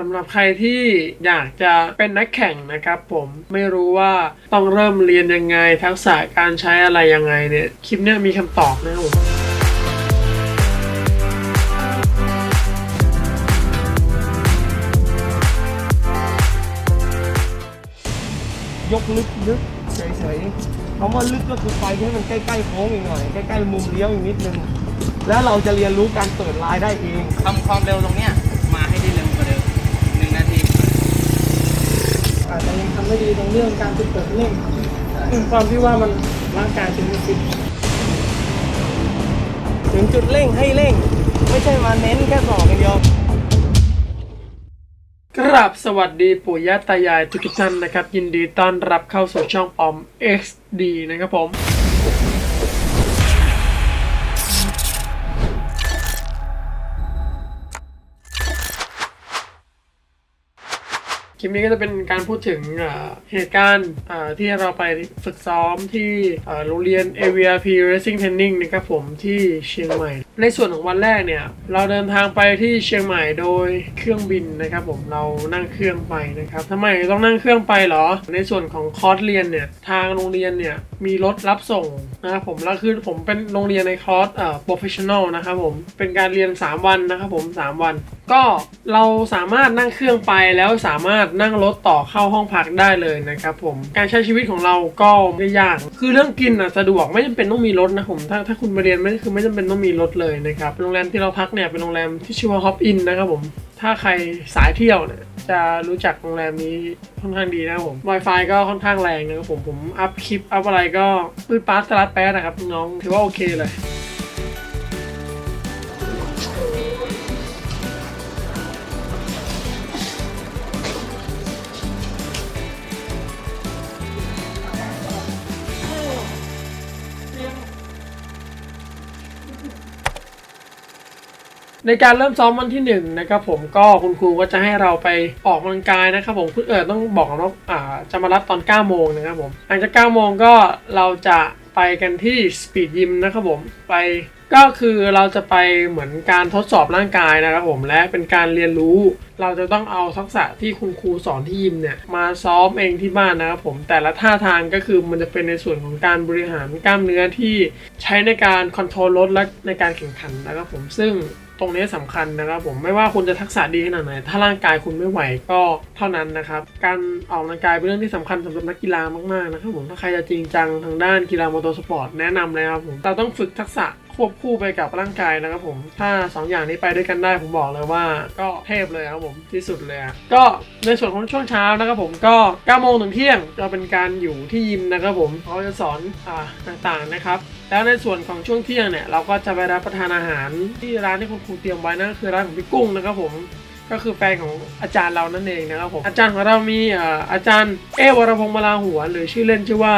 สำหรับใครที่อยากจะเป็นนักแข่งนะครับผมไม่รู้ว่าต้องเริ่มเรียนยังไงทักษะการใช้อะไรยังไงเนี่ย คลิปเนี้ยมีคำตอบนะครับผมยกลึกลึกเฉยๆคำว่าลึกก็คือไปให้มันใกล้ๆโค้งอีกหน่อย ใกล้ๆมุมเลี้ยวอีกนิดนึง แล้วเราจะเรียนรู้การเปิดลายได้เองทำความเร็วตรงเนี้ยมาให้ได้เร็วกว่าเดิมหนึ่งนาที อาจจะยังทำ ไม่ดีตรงเรื่องการจุดเปิดเร่งความที่ว่ามันร่างกายเป็นสิบถึงจุดเร่งให้เร่ง ไม่ใช่มาเน้นแค่สอกอย่างเดียวกราบสวัสดีปู่ย่าตายายทุกท่านนะครับ ยินดีต้อนรับเข้าสู่ช่องออม XD นะครับผม ลิปนี้ก็จะเป็นการพูดถึงเหตุการณ์ที่เราไปฝึกซ้อมที่โรงเรียน AVRP Racing Training นะครับผมที่เชียงใหม่ ในส่วนของวันแรกเนี่ย เราเดินทางไปที่เชียงใหม่โดยเครื่องบินนะครับ ผมเรานั่งเครื่องไปนะครับทำไมต้องนั่งเครื่องไปเหรอ ในส่วนของคอร์สเรียนเนี่ยทางโรงเรียนเนี่ยมีรถรับส่งนะครับผมแล้วคือผมเป็นโรงเรียนในคอร์สเอ่อ professional นะครับผมเป็นการเรียน 3 วันนะครับผม 3 วัน ก็เราสามารถนั่งเครื่องไปแล้วสามารถนั่งรถต่อเข้าห้องพักได้เลยนะครับผมการใช้ชีวิตของเราก็ไม่ยาก คือเรื่องกินอะสะดวกไม่จำเป็นต้องมีรถนะผมถ้าถ้าคุณมาเรียนไม่คือไม่จำเป็นต้องมีรถเลยนะครับโรงแรมที่เราพักเนี่ยเป็นโรงแรมที่ชื่อว่าฮอปอินนะครับผม ถ้าใครสายเที่ยวเนี่ยจะรู้จักโรงแรมนี้ค่อนข้างดีนะครับผม Wi-Fi ก็ค่อนข้างแรงนะครับผม ผมอัพคลิปอัพอะไรก็ปื้ดปาร์ตสลัดแป๊ดนะครับน้องถือว่าโอเคเลย ในการเริ่มซ้อมวันที่หนึ่งนะครับผมก็คุณครูก็จะให้เราไปออกกำลังกายนะครับผมคุณเอิร์ต้องบอกว่าอ่าจะมารับตอน9โมงนะครับผมหลังจาก9โมงก็เราจะไปกันที่สปีดยิมนะครับผมไปก็คือเราจะไปเหมือนการทดสอบร่างกายนะครับผมและเป็นการเรียนรู้ เราจะต้องเอาทักษะที่คุณครูสอนที่ยิมเนี่ยมาซ้อมเองที่บ้านนะครับผมแต่ละท่าทางก็คือมันจะเป็นในส่วนของการบริหารกล้ามเนื้อที่ใช้ในการคอนโทรลรถและในการแข่งขันนะครับผมซึ่ง ตรงนี้สำคัญนะครับผมไม่ว่าคุณจะทักษะดีขนาดไหน ถ้าร่างกายคุณไม่ไหวก็เท่านั้นนะครับ การออกกำลังกายเป็นเรื่องที่สำคัญสำหรับนักกีฬามากๆนะครับผมถ้าใครจะจริงจังทางด้านกีฬามอเตอร์สปอร์ตแนะนำเลยครับผมเราต้องฝึกทักษะ ควบคู่ไปกับร่างกายนะครับผม ถ้าสองอย่างนี้ไปด้วยกันได้ผมบอกเลยว่า ก็เทพเลยครับผมที่สุดเลยก็ในส่วนของช่วงเช้านะครับผมก็9โมงถึงเที่ยงจะเป็นการอยู่ที่ยิมนะครับผมเขาจะสอนอ่าต่างๆนะครับแล้วในส่วนของช่วงเที่ยงเนี่ยเราก็จะไปรับประทานอาหารที่ร้านที่คุณครูเตรียมไว้นะคือร้านของพี่กุ้งนะครับผม ก็คือแฟนของอาจารย์เรานั่นเองนะครับผมอาจารย์ของเรามีอาจารย์เอวรพงษ์มาลาหัวหรือชื่อเล่นชื่อว่า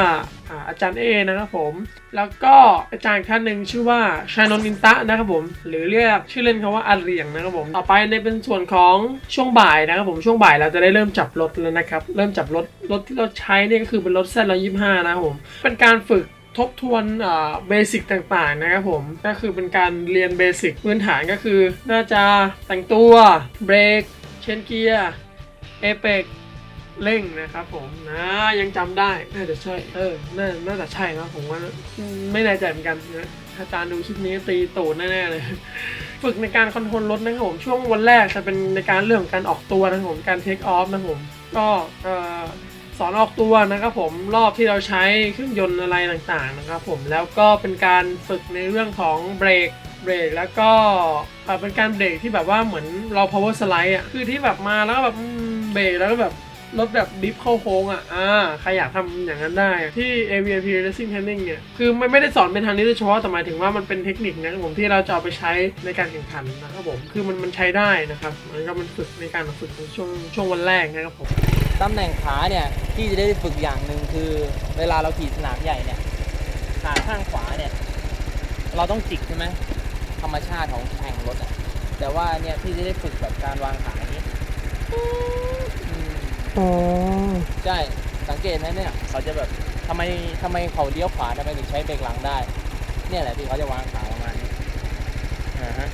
อาจารย์เอนะครับผม แล้วก็อาจารย์ท่านหนึ่งชื่อว่าชานนท์อินตะนะครับผม หรือเรียกชื่อเล่นเขาว่าอาเรียงนะครับผม ต่อไปในเป็นส่วนของช่วงบ่ายนะครับผมช่วงบ่ายเราจะได้เริ่มจับรถแล้วนะครับ เริ่มจับรถรถที่เราใช้เนี่ยก็คือเป็นรถแซนร้อยยี่สิบห้านะครับผม เป็นการฝึก ทบทวนเบสิกต่างๆนะครับผม ก็คือเป็นการเรียนเบสิกพื้นฐานก็คือ น่าจะแต่งตัวเบรกเชนเกียร์เอเปกเร่งนะครับผมนะยังจำได้ น่าจะใช่ เออ น่า น่าจะใช่นะผมว่าไม่แน่ใจเหมือนกันนะอาจารย์ดูคลิปนี้ตีตูดแน่ๆเลย ฝึกในการคอนโทรลรถนะครับผมช่วงวันแรกจะเป็นในการเรื่องของการออกตัวนะครับผมการเทคออฟนะครับผม ก็เอ่อ สอนออกตัวนะครับผมรอบที่เราใช้เครื่องยนต์อะไรต่างๆนะครับผมแล้วก็เป็นการฝึกในเรื่องของเบรกเบรกแล้วก็เป็นการเบรกที่แบบว่าเหมือนเรา power slide อะคือที่แบบมาแล้วก็แบบเบรกแล้วก็แบบรถแบบดิฟเข้าโค้งอะ อ่า ใครอยากทำอย่างนั้นได้ ที่ AVP Racing Training เนี่ย คือไม่ไม่ได้สอนเป็นทางนี้โดยเฉพาะ แต่หมายถึงว่ามันเป็นเทคนิคนะครับผมที่เราจะเอาไปใช้ในการแข่งขันนะครับผม คือมันมันใช้ได้นะครับ มันก็มันฝึกในการฝึกในช่วงช่วงวันแรกนะครับผม ตำแหน่งขาเนี่ยที่จะได้ฝึกอย่างหนึ่งคือเวลาเราขี่สนามใหญ่เนี่ยขาข้างขวาเนี่ยเราต้องจิกใช่ไหมธรรมชาติของแข่งรถอะแต่ว่าเนี่ยพี่จะได้ฝึกแบบการวางขาอย่างนี้อืมอ๋อใช่สังเกตนะเนี่ยเขาจะแบบทำไมทำไมเขาเลี้ยวขวาทำไมถึงใช้เบรกหลังได้ เนี่ยแหละที่เขาจะวางขาประมาณนี้อ่าฮะ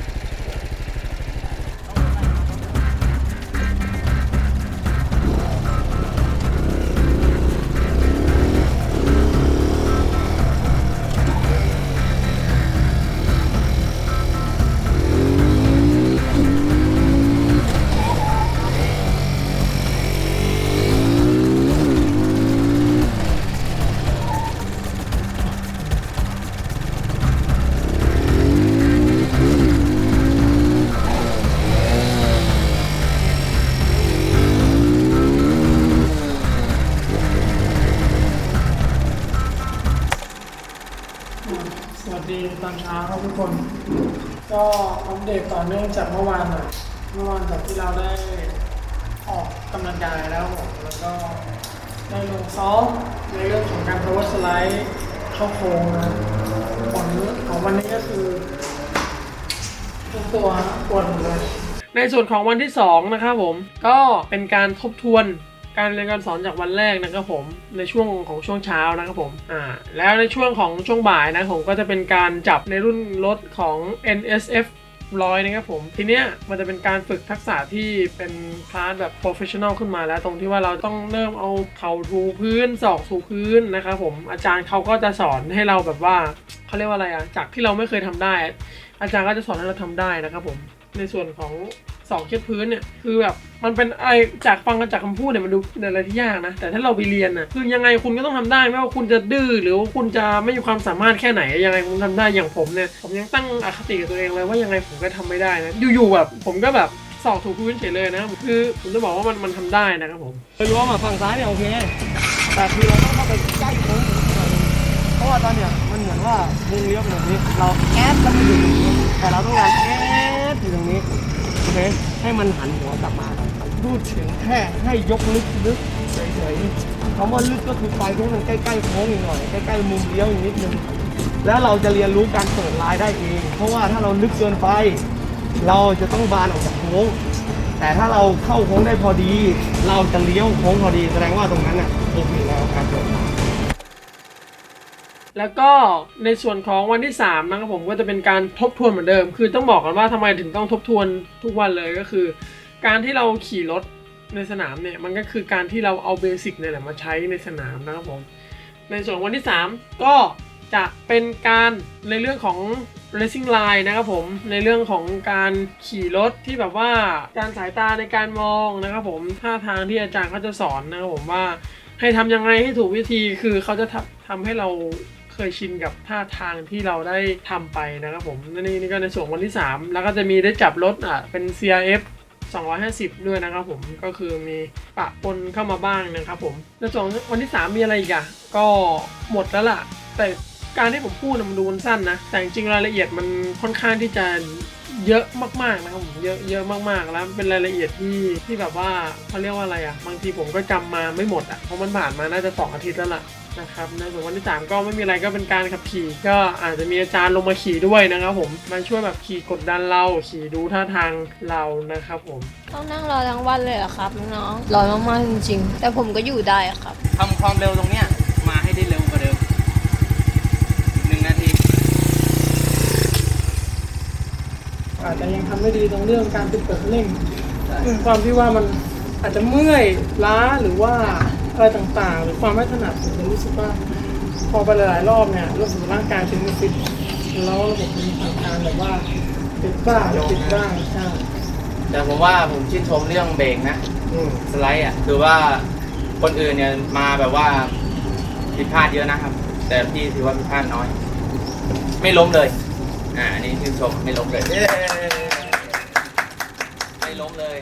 ทุกคน ก็อัปเดตต่อเนื่องจากเมื่อวานหน่อยเมื่อวานจากที่เราได้ออกกำลังกายแล้วผมแล้วก็ได้ลงซ้อมในเรื่องของการ power slide เข้าโค้งนะผลของวันนี้ก็คือทุกตัวปวดหมดเลยในส่วนของวันที่ 2 นะครับผม ก็เป็นการทบทวน การเรียนการสอนจากวันแรกนะครับผมในช่วงของช่วงเช้านะครับผมอ่าแล้วในช่วงของช่วงบ่ายนะผมก็จะเป็นการจับในรุ่นรถของ NSF ร้อยนะครับผมทีเนี้ยมันจะเป็นการฝึกทักษะที่เป็นคลาสแบบโปรเฟชชั่นอลขึ้นมาแล้ว ตรงที่ว่าเราต้องเริ่มเอาเข่าถูพื้นศอกถูพื้นนะครับผมอาจารย์เขาก็จะสอนให้เราแบบว่าเขาเรียกว่าอะไรอะจากที่เราไม่เคยทำได้ อาจารย์ก็จะสอนให้เราทำได้นะครับผมในส่วนของ สองเช็ดพื้นเนี่ยคือแบบมันเป็นไรจากฟังกันจากคำพูดเนี่ยมันดูเป็นอะไรที่ยากนะ แต่ถ้าเราไปเรียนน่ะคือยังไงคุณก็ต้องทำได้ไม่ว่าคุณจะดื้อหรือว่าคุณจะไม่มีความสามารถแค่ไหนยังไงคุณทำได้อย่างผมเนี่ยผมยังตั้งอคติกับตัวเองเลยว่ายังไงผมก็ทำไม่ได้นะอยู่ๆแบบผมก็แบบสอกถูกพื้นเฉยเลยนะคือผมจะบอกว่ามันมันทำได้นะครับผมโดยรวมอะฝั่งซ้ายเนี่ยโอเคแต่คือเราต้องเข้าไปใกล้โค้งเพราะว่าตอนเนี้ยมันเหมือนว่าวงเลี้ยวแบบนี้เราแอดแล้วมันอยู่ตรงนี้แต่เราต้องการแอดอยู่ตรงนี้ โอเคให้มันหันหัวกลับมาพูดถึงแค่ให้ยกลึกลึกเฉยๆคำว่าลึกก็คือไปให้มันใกล้ๆโค้งอีกหน่อยใกล้ๆมุมเลี้ยวอีกนิดนึงแล้วเราจะเรียนรู้การเปิดลายได้เอง เพราะว่าถ้าเราลึกเกินไป เราจะต้องบานออกจากโค้งแต่ถ้าเราเข้าโค้งได้พอดี เราจะเลี้ยวโค้งพอดีแสดงว่าตรงนั้นน่ะโอเคแล้วครับผม แล้วก็ในส่วนของวันที่3นะครับผมก็จะเป็นการทบทวนเหมือนเดิม คือต้องบอกกันว่าทำไมถึงต้องทบทวนทุกวันเลยก็คือ การที่เราขี่รถในสนามเนี่ยมันก็คือการที่เราเอาเบสิกเนี่ยแหละมาใช้ในสนามนะครับผมในส่วนวันที่ 3 ก็จะเป็นการในเรื่องของ racing line นะครับผมในเรื่องของการขี่รถที่แบบว่าการสายตาในการมองนะครับผมท่าทางที่อาจารย์เขาจะสอนนะครับผมว่าให้ทำยังไงให้ถูกวิธีคือเขาจะทำทำให้เรา เคยชินกับท่าทางที่เราได้ทำไปนะครับผมนี่นี่ก็ในส่วนวันที่ 3 แล้วก็จะมีได้จับรถอะเป็น CRF 250 ด้วยนะครับผมก็คือมีปะปนเข้ามาบ้างนะครับผมในส่วนวันที่ 3 มีอะไรอีกอะก็หมดแล้วล่ะ แต่การที่ผมพูดมันดูมันสั้นนะ แต่จริงรายละเอียดมันค่อนข้างที่จะเยอะมากๆนะครับผมเยอะเยอะมากๆแล้วเป็นรายละเอียดที่ที่แบบว่าเขาเรียกว่าอะไรอะบางทีผมก็จำมาไม่หมดอะเพราะมันผ่านมาน่าจะสองอาทิตย์แล้วล่ะ นะครับในส่วนวันที่ 3 ก็ไม่มีอะไรก็เป็นการขับขี่ ก็อาจจะมีอาจารย์ลงมาขี่ด้วยนะครับผมมาช่วยแบบขี่กดดันเราขี่ดูท่าทางเรานะครับผมต้องนั่งรอทั้งวันเลยเหรอครับน้องๆร้อนมากๆจริงๆ แต่ผมก็อยู่ได้อะครับ ทำความเร็วตรงเนี้ยมาให้ได้เร็วกว่าเดิมหนึ่งนาที อาจจะยังทำไม่ดีตรงเรื่องการติดเปิดเร่งความที่ว่ามันอาจจะเมื่อยล้าหรือว่า อะไรต่างๆ หรือความไม่ถนัดผมจะรู้สึกว่าพอไปหลายๆรอบเนี่ยรู้สึกว่าร่างกายเป็นไม่ฟิตแล้วระบบมันสั่งการแบบว่าติดบ้างไม่ติดบ้างใช่แต่ผมว่าผมชื่นชมเรื่องเบรกนะอืมสไลด์อะคือว่าคนอื่นเนี่ยมาแบบว่าผิดพลาดเยอะนะครับ แต่พี่ถือว่าผิดพลาดน้อย ไม่ล้มเลย อ่าอันนี้ชื่นชมไม่ล้มเลยไม่ล้มเลย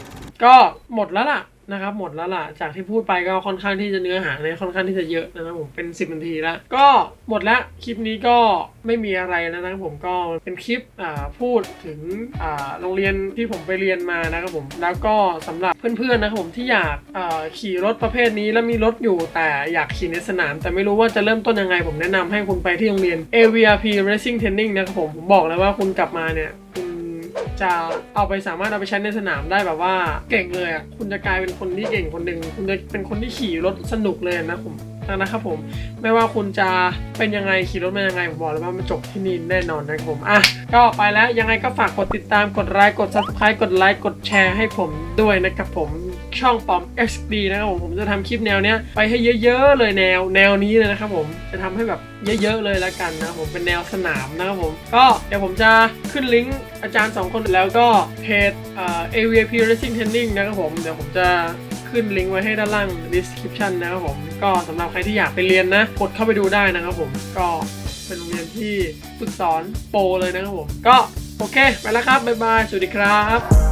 ก็หมดแล้วล่ะ นะครับหมดแล้วล่ะจากที่พูดไปก็ค่อนข้างที่จะเนื้อหาเนี่ยค่อนข้างที่จะเยอะนะครับผมเป็น 10นาทีแล้วก็หมดแล้วคลิปนี้ก็ไม่มีอะไรแล้วนะครับผมก็เป็นคลิปอ่าพูดถึงอ่าโรงเรียนที่ผมไปเรียนมานะครับผมแล้วก็สำหรับเพื่อนๆนะครับผมที่อยากอ่าขี่รถประเภทนี้แล้วมีรถอยู่แต่อยากขี่ในสนาม แต่ไม่รู้ว่าจะเริ่มต้นยังไงผมแนะนำให้คุณไปที่โรงเรียน AVRP Racing Training นะครับผมผมบอกเลยว่าคุณกลับมาเนี่ย จะเอาไปสามารถเอาไปใช้ในสนามได้แบบว่าเก่งเลยอะคุณจะกลายเป็นคนที่เก่งคนหนึ่งคุณจะเป็นคนที่ขี่รถสนุกเลยนะผมนะครับผมไม่ว่าคุณจะเป็นยังไงขี่รถมายังไงผมบอกเลยว่ามันจบที่นี่แน่นอนนะครับผมอะก็ไปแล้วยังไงก็ฝากกดติดตามกดไลค์กด subscribe กดไลค์กดแชร์ให้ผมด้วยนะครับผม ช่องปอม XD นะครับผมผมจะทำคลิปแนวเนี้ยไปให้เยอะๆเลยแนวแนวนี้เลยนะครับผมจะทำให้แบบเยอะๆเลยละกันนะผมเป็นแนวสนามนะครับผม ก็เดี๋ยวผมจะขึ้นลิงก์อาจารย์ 2 คนแล้วก็เพจเอ่อ AVP Racing Training นะครับผมเดี๋ยวผมจะขึ้นลิงก์ไว้ให้ด้านล่าง description นะครับผมก็สำหรับใครที่อยากไปเรียนนะกดเข้าไปดูได้นะครับผมก็เป็นโรงเรียนที่ฝึกสอนโปรเลยนะครับผม ก็โอเค ไปแล้วครับ บ๊ายบาย สวัสดีครับ